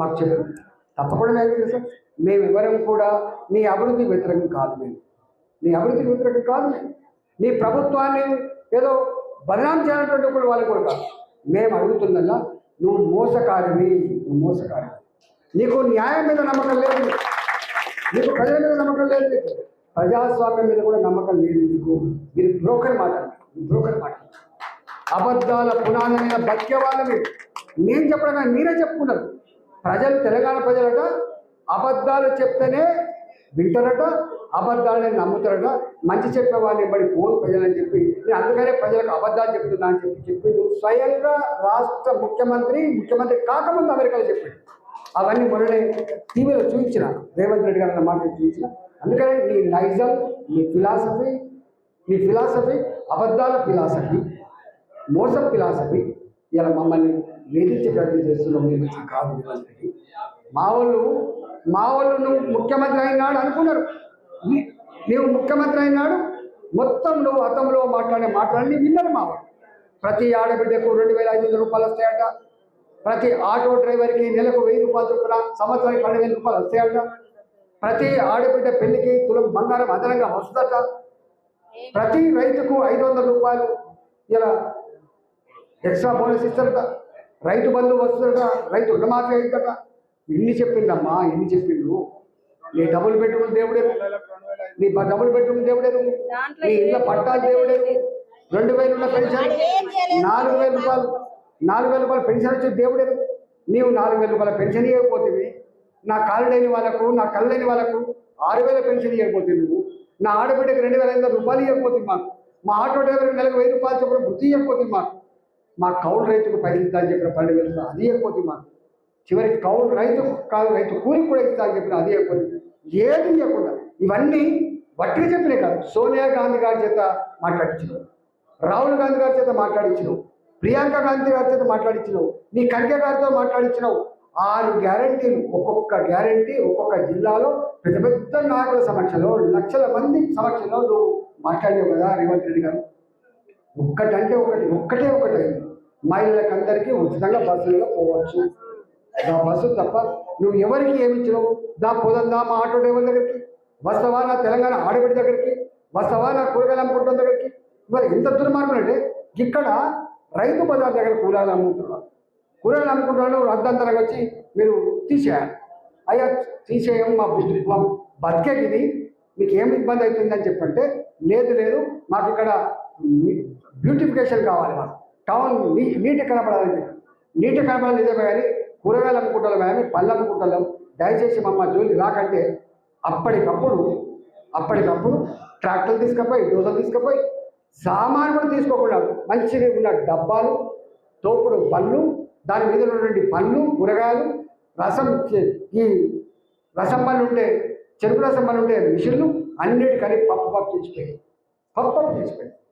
మాకు చెప్పు తప్పకుండా మేము సార్ మేము ఎవరం కూడా నీ అభివృద్ధి వ్యతిరేకం కాదు మేము. నీ అభివృద్ధి వ్యతిరేకం కాదు మేము. నీ ప్రభుత్వాన్ని ఏదో బదనాం చేయాలన్నటువంటి ఒకళ్ళు వాళ్ళు కూడా కాదు. మేము అడుగుతుందల్లా నువ్వు మోసకారివి నువ్వు మోసకారి నీకు న్యాయం మీద నమ్మకం లేదు నీకు. ప్రజల మీద నమ్మకం లేదు నీకు. ప్రజాస్వామ్యం మీద కూడా నమ్మకం లేదు నీకు. మీరు బ్రోకర్ మాట బ్రోకర్ మాట అబద్ధాల పునాది మీద బతికే నేను చెప్పడం మీరే చెప్పుకున్నారు. ప్రజలు తెలంగాణ ప్రజలట అబద్ధాలు చెప్తేనే వింటారట అబద్ధాలని నమ్ముతారట. మంచి చెప్పే వాళ్ళని బడి పోను ప్రజలని చెప్పి నేను అందుకనే ప్రజలకు అబద్ధాలు చెప్తున్నా అని చెప్పి చెప్పి స్వయంగా రాష్ట్ర ముఖ్యమంత్రి ముఖ్యమంత్రి కాకముందు అమెరికాలో చెప్పాడు. అవన్నీ మొన్ననే టీవీలో చూపించిన రేవంత్ రెడ్డి గారు అన్న మాట చూపించిన. అందుకనే నీ నైజం నీ ఫిలాసఫీ నీ ఫిలాసఫీ అబద్ధాల ఫిలాసఫీ మోసం ఫిలాసఫీ ఇలా మమ్మల్ని వేధించే ప్రయత్నం చేస్తున్నాం మేము మంచి కాదు రేవంత్ రెడ్డి మా వాళ్ళు మా వాళ్ళు నువ్వు ముఖ్యమంత్రి అయినాడు అనుకున్నారు. నీవు ముఖ్యమంత్రి అయినాడు మొత్తం నువ్వు అతంలో మాట్లాడే మాటలన్నీ విన్నారు మా వాళ్ళు. ప్రతి ఆడబిడ్డకు రెండు వేల ఐదు వందల రూపాయలు వస్తాయట. ప్రతి ఆటో డ్రైవర్కి నెలకు వెయ్యి రూపాయలు చొప్పున సంవత్సరానికి పన్నెండు వేల రూపాయలు వస్తాయట. ప్రతి ఆడబిడ్డ పెళ్ళికి కులం బంగారం అదనంగా వస్తుందట. ప్రతి రైతుకు ఐదు వందల రూపాయలు ఇలా ఎక్స్ట్రా బోనస్ ఇస్తారట. రైతు బంధు వస్తుందట రైతు రుణమాఫీ అవుతుందట ఎన్ని చెప్పిందమ్మా ఎన్ని చెప్పిండు నీ డబుల్ బెడ్రూమ్ దేవుడే నీ బ- డబుల్ బెడ్రూమ్ దేవుడే నీ ఇళ్ళ పట్టాలు దేవుడే రెండు వేలు ఉన్న పెన్షన్ నాలుగు వేల రూపాయలు నాలుగు వేల రూపాయలు పెన్షన్ వచ్చే దేవుడే నీవు నాలుగు వేల రూపాయల పెన్షన్ ఇవ్వకపోతే నా కాలు లేని వాళ్ళకు నా కళ్ళు లేని వాళ్ళకు ఆరు వేల పెన్షన్ ఇవ్వకపోతే నువ్వు. నా ఆడబిడ్డకి రెండు వేల ఐదు వందల రూపాయలు ఇవ్వకపోతే మాకు. మా ఆటో డ్రైవర్కి నెలకు వెయ్యి రూపాయలు చొప్పున వృత్తి ఇవ్వకపోతే మాకు. మా కౌలు రైతుకు పైసలు ఇస్తా అని చెప్పిన పన్నెండు వేలు అది ఇవ్వకపోతే మాకు. చివరికి కౌలు రైతు కాదు రైతు కూలికి కూడా ఇస్తా అని చెప్పిన అది ఎక్కువ ఏది ఇవ్వకుండా ఇవన్నీ వట్టిగా చెప్పినే కాదు. సోనియా గాంధీ గారి చేత మాట్లాడించినావు రాహుల్ గాంధీ గారి చేత మాట్లాడించినావు ప్రియాంక గాంధీ గారి చేత మాట్లాడించినావు నీ ఖర్గే గారితో మాట్లాడించినావు ఆరు గ్యారంటీలు ఒక్కొక్క గ్యారంటీ ఒక్కొక్క జిల్లాలో పెద్ద పెద్ద నాయకుల సమక్షంలో లక్షల మంది సమక్షంలో నువ్వు మాట్లాడినావు కదా రేవంత్ రెడ్డి గారు. ఒక్కటంటే ఒకటి ఒక్కటే ఒకటి అయింది మహిళలకు అందరికీ ఉచితంగా బస్సులలో పోవచ్చు. నా బస్సు తప్ప నువ్వు ఎవరికి ఏమి ఇచ్చినావు? దా పోదందా మా ఆటో డ్రైవర్ దగ్గరికి. వస్తావా నా తెలంగాణ ఆడబిడ్డ దగ్గరికి. వస్తావా నా కూరగాయలు అమ్ముకుంటాం దగ్గరికి. మరి ఎంత దుర్మార్గం అంటే ఇక్కడ రైతు బజార్ దగ్గర కూరగాయలు అమ్ముకుంటున్నారు. కూరగాయలు అమ్ముకుంటున్నారు అర్ధంతరంగా వచ్చి మీరు తీసేయాలి. అయ్యా తీసేయం మా బుద్ధి- మా బతికేది ఇది. మీకు ఏమి ఇబ్బంది అవుతుందని చెప్పంటే లేదు లేదు మాకు ఇక్కడ బ్యూటిఫికేషన్ కావాలి మాకు. టౌన్ నీటి కనపడాలని చెప్పి నీటి కనపడాలి నిజమే కానీ కూరగాయలు అమ్ముకుంటాం కానీ పళ్ళు అమ్ముకుంటాం దయచేసి మమ్మ జోలి రాకంటే అప్పటికప్పుడు అప్పటికప్పుడు ట్రాక్టర్లు తీసుకుపోయి డోసలు తీసుకుపోయి సామాను కూడా తీసుకోకుండా మంచిగా ఉన్న డబ్బాలు తోపుడు పళ్ళు దాని మీద ఉన్నటువంటి పళ్ళు కూరగాయలు రసం ఈ రసం పళ్ళు ఉంటే చెరుకు రసం పళ్ళు ఉంటే మిషన్లు అన్నిటికని పప్పు పప్పు తెచ్చిపోయి పప్పు పప్పు తెచ్చిపోయి